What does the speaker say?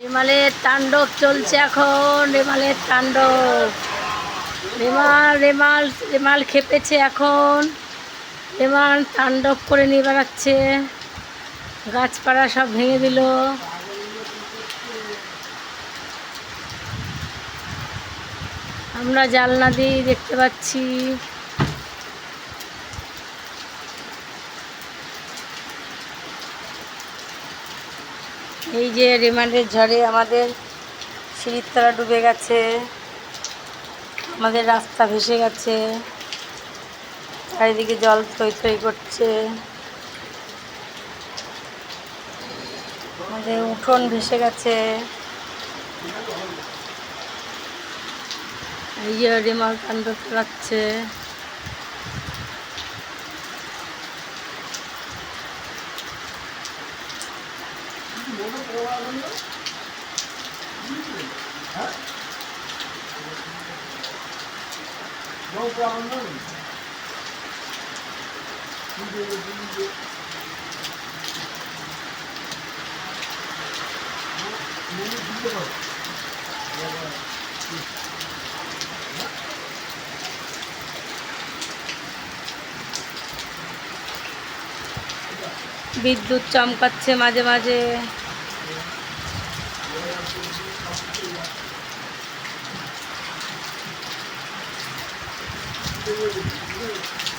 রেমালের তাণ্ডব চলছে এখন, রেমালের তাণ্ডব। রেমাল রেমাল রেমাল খেপেছে এখন। রেমাল তাণ্ডব করে নিয়ে বেড়াচ্ছে। গাছপালা সব ভেঙে দিল। আমরা জানলা দিয়ে দেখতে পাচ্ছি। এই যে রিমান্ডের ঝড়ে আমাদের সিঁড়ির তলা ডুবে গেছে, আমাদের রাস্তা ভেসে গেছে, চারিদিকে জল থই থই করছে, আমাদের উঠোন ভেসে গেছে। এই যে রেমাল কাণ্ড চালাচ্ছে। বিদ্যুৎ চমকাচ্ছে মাঝে মাঝে। сегодня.